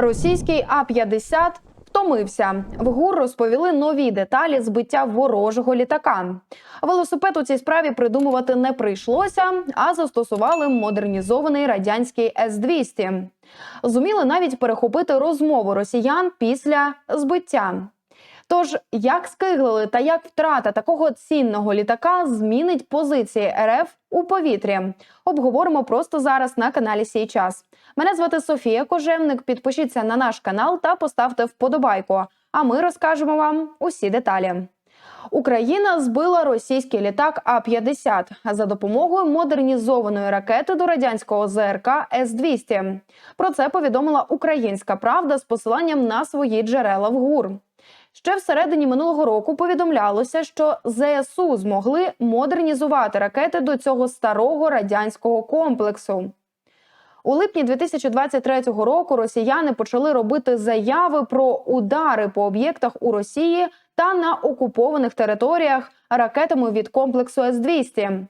Російський А-50 втомився. В ГУР розповіли нові деталі збиття ворожого літака. Велосипед у цій справі придумувати не прийшлося, а застосували модернізований радянський С-200. Зуміли навіть перехопити розмову росіян після збиття. Тож, як скиглили та як втрата такого цінного літака змінить позиції РФ у повітрі? Обговоримо просто зараз на каналі Сій час. Мене звати Софія Кожевник. Підпишіться на наш канал та поставте вподобайку. А ми розкажемо вам усі деталі. Україна збила російський літак А-50 за допомогою модернізованої ракети до радянського ЗРК С-200. Про це повідомила Українська Правда з посиланням на свої джерела в ГУР. Ще всередині минулого року повідомлялося, що ЗСУ змогли модернізувати ракети до цього старого радянського комплексу. У липні 2023 року росіяни почали робити заяви про удари по об'єктах у Росії та на окупованих територіях ракетами від комплексу С-200.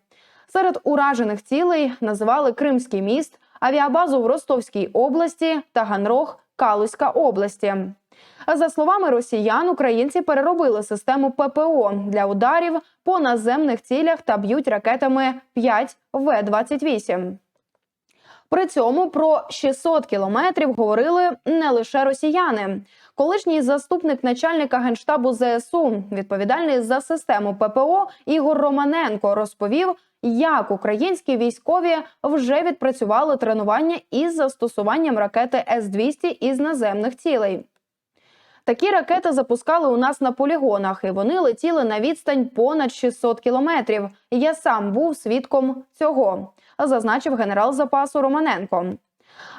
Серед уражених цілей називали Кримський міст, авіабазу в Ростовській області та Ганрог Калузька області. За словами росіян, українці переробили систему ППО для ударів по наземних цілях та б'ють ракетами 5 В-28. При цьому про 600 кілометрів говорили не лише росіяни. Колишній заступник начальника генштабу ЗСУ, відповідальний за систему ППО Ігор Романенко, розповів, як українські військові вже відпрацювали тренування із застосуванням ракети С-200 із наземних цілей. Такі ракети запускали у нас на полігонах, і вони летіли на відстань понад 600 кілометрів. Я сам був свідком цього, зазначив генерал запасу Романенко.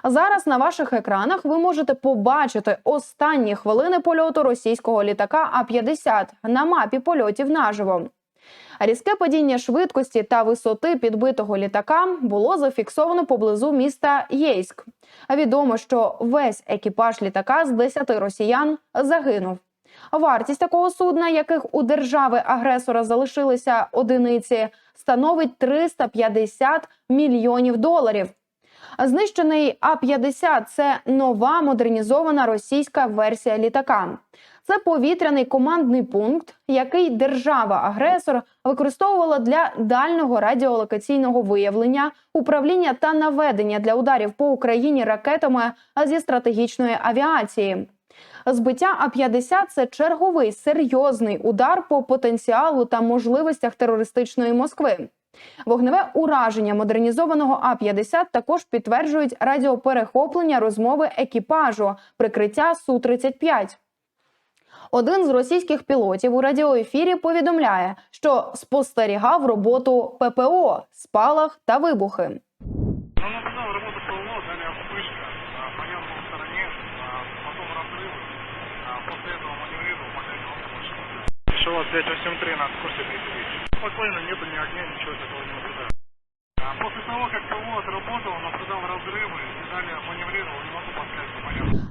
Зараз на ваших екранах ви можете побачити останні хвилини польоту російського літака А-50 на мапі польотів наживо. Різке падіння швидкості та висоти підбитого літака було зафіксовано поблизу міста Єйськ. Відомо, що весь екіпаж літака з 10 росіян загинув. Вартість такого судна, яких у держави агресора залишилися одиниці, становить 350 мільйонів доларів. Знищений А-50 – це нова модернізована російська версія літака. Це повітряний командний пункт, який держава-агресор використовувала для дальнього радіолокаційного виявлення, управління та наведення для ударів по Україні ракетами зі стратегічної авіації. Збиття А-50 – це черговий серйозний удар по потенціалу та можливостях терористичної Москви. Вогневе ураження модернізованого А-50 також підтверджують радіоперехоплення розмови екіпажу, прикриття Су-35. Один з російських пілотів у радіоефірі повідомляє, що спостерігав роботу ППО, спалах та вибухи. Ну, наблюдал работу ПВО, далее вспышка, а, понял был в стороне, а, потом разрыв, а, после этого маневрировал, понять не больше. Шевал 583 на курсе 30 Спокойно, нету ни огня, ничего такого не наблюдаю. После того, как ПВО отработал, наблюдал разрывы и далее маневрировал, не могу.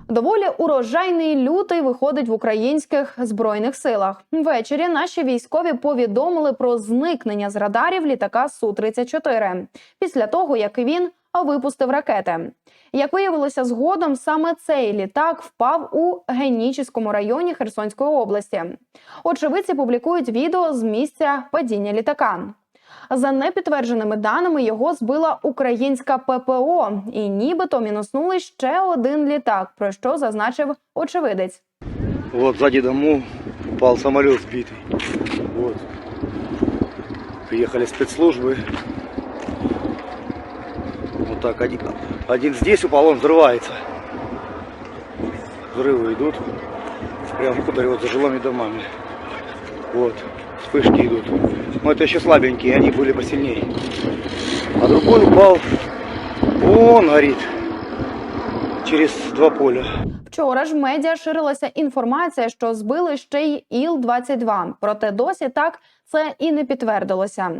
Доволі урожайний лютий виходить в українських збройних силах. Ввечері наші військові повідомили про зникнення з радарів літака су 34 після того, як він випустив ракети. Як виявилося згодом, саме цей літак впав у Генічіському районі Херсонської області. Очевидці публікують відео з місця падіння літака. За непідтвердженими даними, його збила українська ППО, і нібито мінуснули ще один літак, про що зазначив очевидець. Вот сзади дому упал самолет сбитый. Вот. Приехали спецслужбы. Вот так один, один здесь упал, он взрывается. Взрывы идут. Прям куда вот за жилыми домами. Вот. Вспышки идут. Но это еще слабенькие, они были посильнее. А другой упал. Он горит. Через два поля. Вчора ж в медіа ширилася інформація, що збили ще й Іл-22. Проте досі так це і не підтвердилося.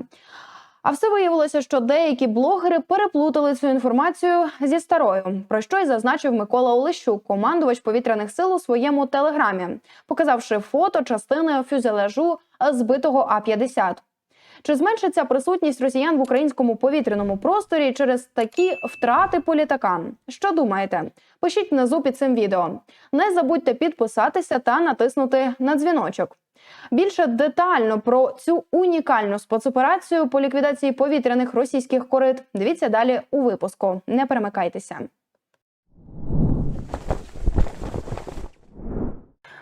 А все виявилося, що деякі блогери переплутали цю інформацію зі старою, про що й зазначив Микола Олещук, командувач повітряних сил у своєму телеграмі, показавши фото частини фюзеляжу збитого А-50. Чи зменшиться присутність росіян в українському повітряному просторі через такі втрати по літакам? Що думаєте? Пишіть внизу під цим відео. Не забудьте підписатися та натиснути на дзвіночок. Більше детально про цю унікальну спецоперацію по ліквідації повітряних російських корит дивіться далі у випуску. Не перемикайтеся.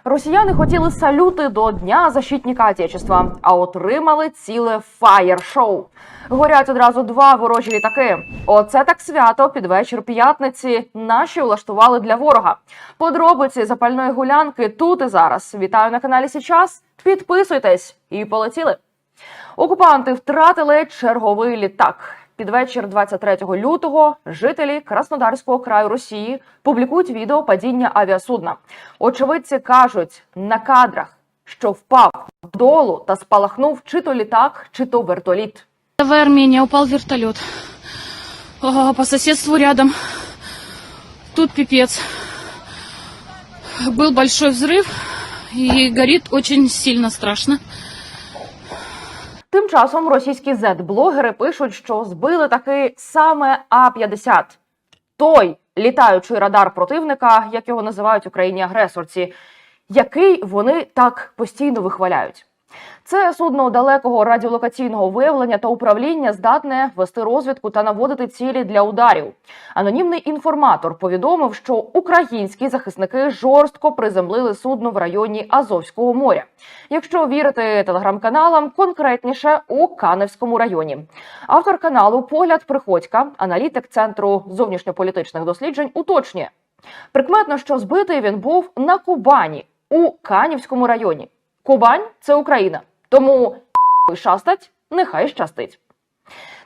Росіяни хотіли салюти до Дня защитника Отечества, а отримали ціле фаєр-шоу. Горять одразу два ворожі літаки. Оце так свято під вечір п'ятниці. Наші влаштували для ворога. Подробиці запальної гулянки тут і зараз. Вітаю на каналі Січас. Підписуйтесь і полетіли. Окупанти втратили черговий літак. Під вечір 23 лютого жителі Краснодарського краю Росії публікують відео падіння авіасудна. Очевидці кажуть на кадрах, що впав долу та спалахнув чи то літак, чи то вертоліт. В Армении упал вертолет. Ага, По соседству рядом. Тут пипец. Был большой взрыв и горит очень сильно страшно. Тим часом російські зет-блогери пишуть, що збили таки саме А-50. Той літаючий радар противника, як його називають Україні агресорці, який вони так постійно вихваляють. Це судно далекого радіолокаційного виявлення та управління здатне вести розвідку та наводити цілі для ударів. Анонімний інформатор повідомив, що українські захисники жорстко приземлили судно в районі Азовського моря. Якщо вірити телеграм-каналам, конкретніше у Каневському районі. Автор каналу Погляд Приходька, аналітик центру зовнішньополітичних досліджень, уточнює. Прикметно, що збитий він був на Кубані у Канівському районі. Кубань це Україна, тому шастать, нехай щастить.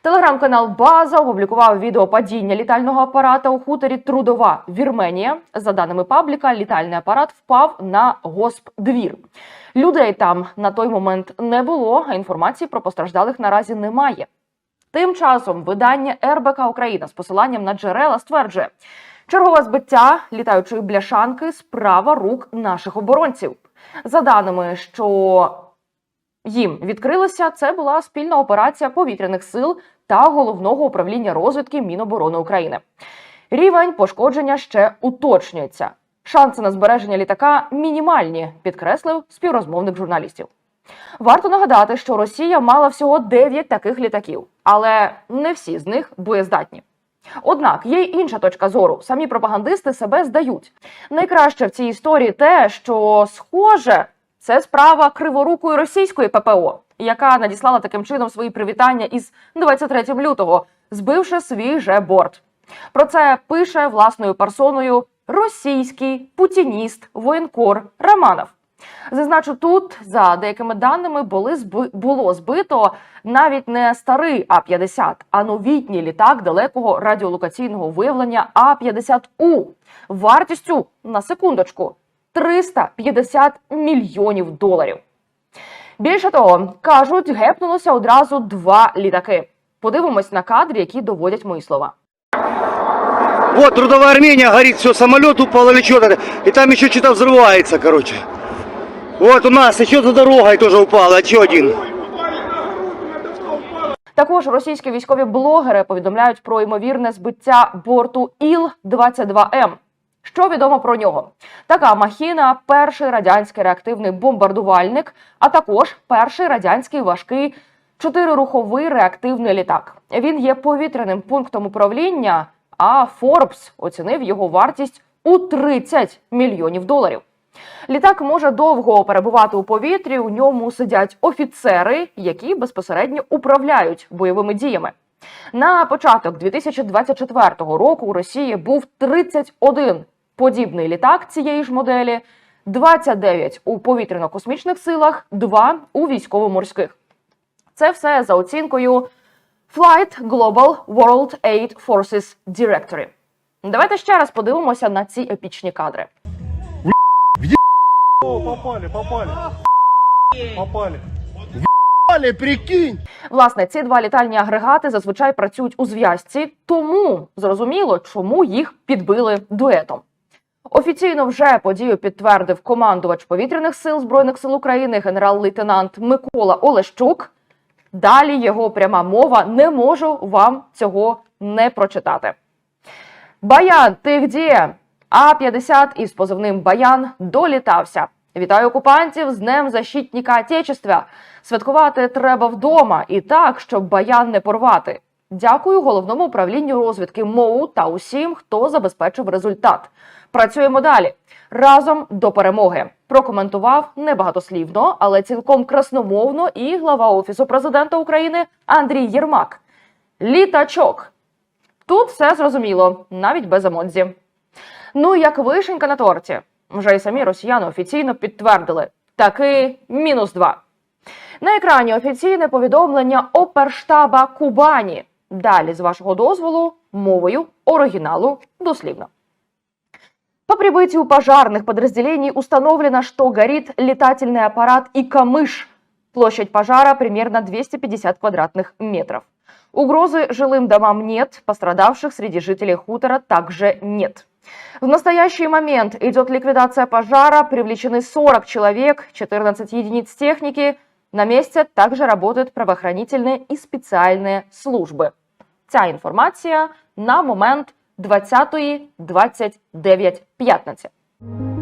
Телеграм-канал База опублікував відео падіння літального апарата у хуторі Трудова Вірменія. За даними пабліка, літальний апарат впав на госпдвір. Людей там на той момент не було, а інформації про постраждалих наразі немає. Тим часом видання РБК Україна з посиланням на джерела стверджує, чергове збиття літаючої бляшанки справа рук наших оборонців. За даними, що їм відкрилося, це була спільна операція повітряних сил та головного управління розвідки Міноборони України. Рівень пошкодження ще уточнюється. Шанси на збереження літака мінімальні, підкреслив співрозмовник журналістів. Варто нагадати, що Росія мала всього 9 таких літаків, але не всі з них боєздатні. Однак є й інша точка зору. Самі пропагандисти себе здають. Найкраще в цій історії те, що схоже, це справа криворукої російської ППО, яка надіслала таким чином свої привітання із 23 лютого, збивши свій же борт. Про це пише власною персоною російський путініст воєнкор Романов. Зазначу, тут за деякими даними були було збито навіть не старий А-50, а новітній літак далекого радіолокаційного виявлення А-50У вартістю на секундочку 350 мільйонів доларів. Більше того, кажуть, гепнулося одразу два літаки. Подивимось на кадри, які доводять мої слова. Вот трудовая Армения горит, все, самолет упал или что-то. Там еще что-то взрывается, короче. Вот у нас еще за дорогой тоже упало, еще один. Також російські військові блогери повідомляють про ймовірне збиття борту Іл-22М. Що відомо про нього? Така махіна перший радянський реактивний бомбардувальник, а також перший радянський важкий чотирируховий реактивний літак. Він є повітряним пунктом управління, а Forbes оцінив його вартість у 30 мільйонів доларів. Літак може довго перебувати у повітрі. У ньому сидять офіцери, які безпосередньо управляють бойовими діями. На початок 2024 року у Росії був 31 подібний літак цієї ж моделі, 29 у повітряно-космічних силах, 2 у військово-морських. Це все за оцінкою Flight Global World Aid Forces Directory. Давайте ще раз подивимося на ці епічні кадри. Попали, попали. Попали. Але прикинь! Власне, ці два літальні агрегати зазвичай працюють у зв'язці, тому зрозуміло, чому їх підбили дуетом. Офіційно вже подію підтвердив командувач повітряних сил збройних сил України генерал-лейтенант Микола Олещук. Далі його пряма мова не можу вам цього не прочитати. Баян, ти где? А-50 із позивним Баян долітався. Вітаю окупантів з Днем Защитника Отечества. Святкувати треба вдома і так, щоб баян не порвати. Дякую головному управлінню розвідки МОУ та усім, хто забезпечив результат. Працюємо далі разом до перемоги. Прокоментував небагатослівно, але цілком красномовно і глава офісу президента України Андрій Єрмак. Літачок. Тут все зрозуміло, навіть без емодзі. Ну, як вишенька на торті. Вже й самі росіяни офіційно підтвердили таки мінус два. На екрані офіційне повідомлення оперштаба Кубані. Далі, з вашого дозволу, мовою оригіналу дослівно. По прибытию пожарных подразделений установлено, что горит летательный аппарат и камыш. Площадь пожара примерно 250 квадратных метров. Угрозы жилым домам нет, пострадавших среди жителей хутора также нет. В настоящий момент идет ликвидация пожара, привлечены 40 человек, 14 единиц техники. На месте также работают правоохранительные и специальные службы. Ця інформація на момент 20.29.15.